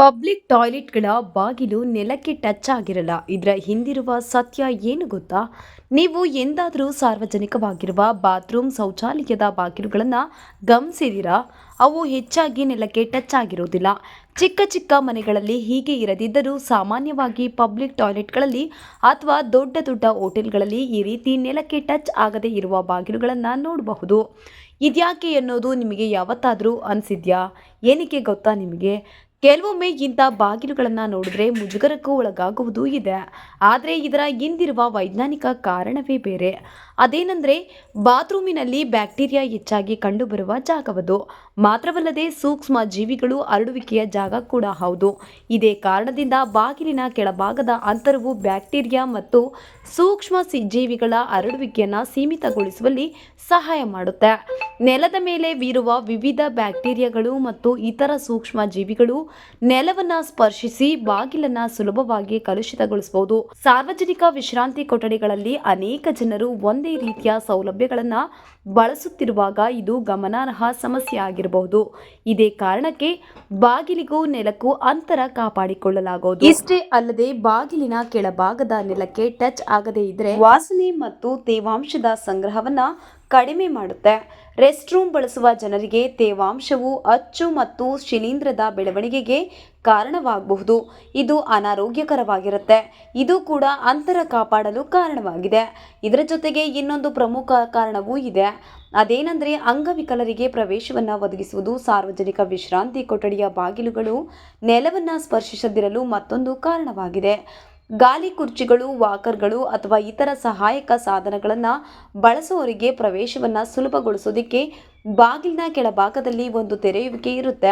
Public ಟಾಯ್ಲೆಟ್ಗಳ ಬಾಗಿಲು ನೆಲಕ್ಕೆ touch ಆಗಿರಲ್ಲ, ಇದರ ಹಿಂದಿರುವ ಸತ್ಯ ಏನು ಗೊತ್ತಾ? ನೀವು ಎಂದಾದರೂ ಸಾರ್ವಜನಿಕವಾಗಿರುವ ಬಾತ್ರೂಮ್ ಶೌಚಾಲಯದ ಬಾಗಿಲುಗಳನ್ನು ಗಮನಿಸಿದ್ದೀರಾ ಅವು ಹೆಚ್ಚಾಗಿ ನೆಲಕ್ಕೆ ಟಚ್ ಆಗಿರೋದಿಲ್ಲ. ಚಿಕ್ಕ ಚಿಕ್ಕ ಮನೆಗಳಲ್ಲಿ ಹೀಗೆ ಇರದಿದ್ದರೂ ಸಾಮಾನ್ಯವಾಗಿ ಪಬ್ಲಿಕ್ ಟಾಯ್ಲೆಟ್ಗಳಲ್ಲಿ ಅಥವಾ ದೊಡ್ಡ ದೊಡ್ಡ ಹೋಟೆಲ್ಗಳಲ್ಲಿ ಈ ರೀತಿ ನೆಲಕ್ಕೆ ಟಚ್ ಆಗದೇ ಇರುವ ಬಾಗಿಲುಗಳನ್ನು ನೋಡಬಹುದು. ಇದ್ಯಾಕೆ ಅನ್ನೋದು ನಿಮಗೆ ಯಾವತ್ತಾದರೂ ಅನಿಸಿದ್ಯಾ? ಏನಕ್ಕೆ ಗೊತ್ತಾ ನಿಮಗೆ? ಕೆಲವೊಮ್ಮೆ ಇಂಥ ಬಾಗಿಲುಗಳನ್ನು ನೋಡಿದ್ರೆ ಮುಜುಗರಕ್ಕೂ ಒಳಗಾಗುವುದೂ ಇದೆ. ಆದರೆ ಇದರ ಹಿಂದಿರುವ ವೈಜ್ಞಾನಿಕ ಕಾರಣವೇ ಬೇರೆ. ಅದೇನೆಂದರೆ, ಬಾತ್ರೂಮಿನಲ್ಲಿ ಬ್ಯಾಕ್ಟೀರಿಯಾ ಹೆಚ್ಚಾಗಿ ಕಂಡುಬರುವ ಜಾಗವದು. ಮಾತ್ರವಲ್ಲದೆ ಸೂಕ್ಷ್ಮ ಜೀವಿಗಳು ಹರಡುವಿಕೆಯ ಜಾಗ ಕೂಡ ಹೌದು. ಇದೇ ಕಾರಣದಿಂದ ಬಾಗಿಲಿನ ಕೆಳಭಾಗದ ಅಂತರವು ಬ್ಯಾಕ್ಟೀರಿಯಾ ಮತ್ತು ಸೂಕ್ಷ್ಮ ಜೀವಿಗಳ ಹರಡುವಿಕೆಯನ್ನು ಸೀಮಿತಗೊಳಿಸುವಲ್ಲಿ ಸಹಾಯ ಮಾಡುತ್ತೆ. ನೆಲದ ಮೇಲೆ ಬೀರುವ ವಿವಿಧ ಬ್ಯಾಕ್ಟೀರಿಯಾಗಳು ಮತ್ತು ಇತರ ಸೂಕ್ಷ್ಮ ಜೀವಿಗಳು ನೆಲವನ್ನು ಸ್ಪರ್ಶಿಸಿ ಬಾಗಿಲನ್ನು ಸುಲಭವಾಗಿ ಕಲುಷಿತಗೊಳಿಸಬಹುದು. ಸಾರ್ವಜನಿಕ ವಿಶ್ರಾಂತಿ ಕೊಠಡಿಗಳಲ್ಲಿ ಅನೇಕ ಜನರು ಒಂದೇ ರೀತಿಯ ಸೌಲಭ್ಯಗಳನ್ನು ಬಳಸುತ್ತಿರುವಾಗ ಇದು ಗಮನಾರ್ಹ ಸಮಸ್ಯೆ ಆಗಿರಬಹುದು ಇದೇ ಕಾರಣಕ್ಕೆ ಬಾಗಿಲಿಗೂ ನೆಲಕ್ಕೂ ಅಂತರ ಕಾಪಾಡಿಕೊಳ್ಳಲಾಗುವುದು. ಇಷ್ಟೇ ಅಲ್ಲದೆ ಬಾಗಿಲಿನ ಕೆಳಭಾಗದ ನೆಲಕ್ಕೆ ಟಚ್ ಆಗದೇ ಇದ್ರೆ ವಾಸನೆ ಮತ್ತು ತೇವಾಂಶದ ಸಂಗ್ರಹವನ್ನ ಕಡಿಮೆ ಮಾಡುತ್ತೆ. ರೆಸ್ಟ್ ರೂಮ್ ಬಳಸುವ ಜನರಿಗೆ ತೇವಾಂಶವು ಅಚ್ಚು ಮತ್ತು ಶಿಲೀಂಧ್ರದ ಬೆಳವಣಿಗೆಗೆ ಕಾರಣವಾಗಬಹುದು. ಇದು ಅನಾರೋಗ್ಯಕರವಾಗಿರುತ್ತೆ. ಇದು ಕೂಡ ಅಂತರ ಕಾಪಾಡಲು ಕಾರಣವಾಗಿದೆ. ಇದರ ಜೊತೆಗೆ ಇನ್ನೊಂದು ಪ್ರಮುಖ ಕಾರಣವೂ ಇದೆ. ಅದೇನೆಂದರೆ ಅಂಗವಿಕಲರಿಗೆ ಪ್ರವೇಶವನ್ನು ಒದಗಿಸುವುದು, ಸಾರ್ವಜನಿಕ ವಿಶ್ರಾಂತಿ ಕೊಠಡಿಯ ಬಾಗಿಲುಗಳು ನೆಲವನ್ನು ಸ್ಪರ್ಶಿಸದಿರಲು ಮತ್ತೊಂದು ಕಾರಣವಾಗಿದೆ. ಗಾಲಿ ಕುರ್ಚಿಗಳು ವಾಕರ್ಗಳು ಅಥವಾ ಇತರ ಸಹಾಯಕ ಸಾಧನಗಳನ್ನು ಬಳಸುವವರಿಗೆ ಪ್ರವೇಶವನ್ನು ಸುಲಭಗೊಳಿಸೋದಕ್ಕೆ ಬಾಗಿಲಿನ ಕೆಳಭಾಗದಲ್ಲಿ ಒಂದು ತೆರೆಯುವಿಕೆ ಇರುತ್ತೆ.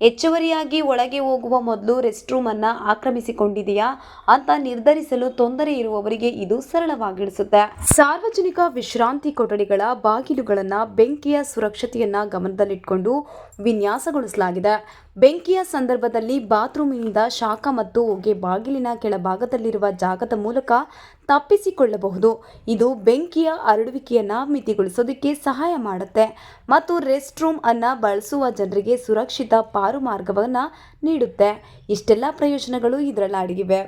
ಹೆಚ್ಚುವರಿಯಾಗಿ ಒಳಗೆ ಹೋಗುವ ಮೊದಲು ರೆಸ್ಟ್ ರೂಮನ್ನು ಆಕ್ರಮಿಸಿಕೊಂಡಿದೆಯಾ? ಅಂತ ನಿರ್ಧರಿಸಲು ತೊಂದರೆ ಇರುವವರಿಗೆ ಇದು ಸರಳವಾಗಿಡಿಸುತ್ತೆ ಸಾರ್ವಜನಿಕ ವಿಶ್ರಾಂತಿ ಕೊಠಡಿಗಳ ಬಾಗಿಲುಗಳನ್ನು ಬೆಂಕಿಯ ಸುರಕ್ಷತೆಯನ್ನು ಗಮನದಲ್ಲಿಟ್ಕೊಂಡು ವಿನ್ಯಾಸಗೊಳಿಸಲಾಗಿದೆ. ಬೆಂಕಿಯ ಸಂದರ್ಭದಲ್ಲಿ ಬಾತ್ರೂಮಿನಿಂದ ಶಾಖ ಮತ್ತು ಹೊಗೆ ಬಾಗಿಲಿನ ಕೆಳಭಾಗದಲ್ಲಿರುವ ಜಾಗದ ಮೂಲಕ ತಪ್ಪಿಸಿಕೊಳ್ಳಬಹುದು. ಇದು ಬೆಂಕಿಯ ಹರಡುವಿಕೆಯನ್ನು ಮಿತಿಗೊಳಿಸೋದಕ್ಕೆ ಸಹಾಯ ಮಾಡುತ್ತೆ ಮತ್ತು ರೆಸ್ಟ್ ರೂಮ್ ಅನ್ನು ಬಳಸುವ ಜನರಿಗೆ ಸುರಕ್ಷಿತ ಪಾರು ಮಾರ್ಗವನ್ನು ನೀಡುತ್ತೆ. ಇಷ್ಟೆಲ್ಲ ಪ್ರಯೋಜನಗಳು ಇದರಲ್ಲಿ ಅಡಗಿವೆ